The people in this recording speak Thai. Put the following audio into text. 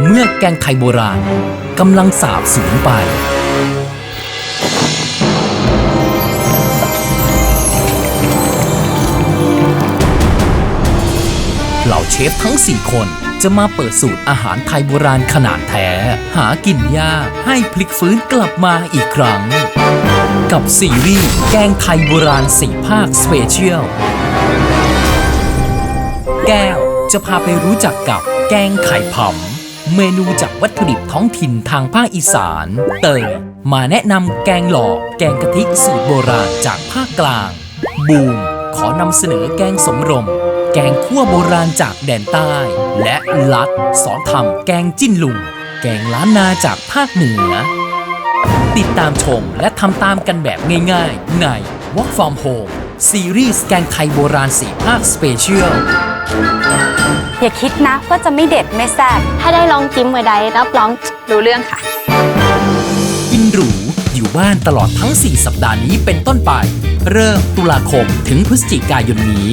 เมื่อแกงไทยโบราณกำลังสาบสูญไป เหล่าเชฟทั้ง 4 คนจะมาเปิดสูตรอาหารไทยโบราณขนาดแท้ หากินยากให้พลิกฟื้นกลับมาอีกครั้ง กับซีรีส์แกงไทยโบราณ4ภาคสเปเชียลแก้วจะพาไปรู้จักกับแกงไข่ผำ เมนูจากวัตถุดิบท้องถิ่นทางภาคอีสาน เตยมาแนะนำแกงหลอกแกงกะทิสูตรโบราณจากภาคกลาง บูมขอนำเสนอแกงสมรม แกงคั่วโบราณจากแดนใต้ และลัดสอนทำแกงจิ้นลุง แกงล้านนาจากภาคเหนือ ติดตามชมและทำตามกันแบบง่ายๆ ใน Walk from Home ซีรีส์แกงไทยโบราณ4ภาคสเปเชียล อย่าคิดนะว่าจะไม่เด็ดไม่แซ่บถ้าได้ลองจิ้มเมื่อใดรับรองรู้เรื่องค่ะ กินหรูอยู่บ้านตลอดทั้ง 4 สัปดาห์นี้เป็นต้นไป เริ่มตุลาคมถึงพฤศจิกายนนี้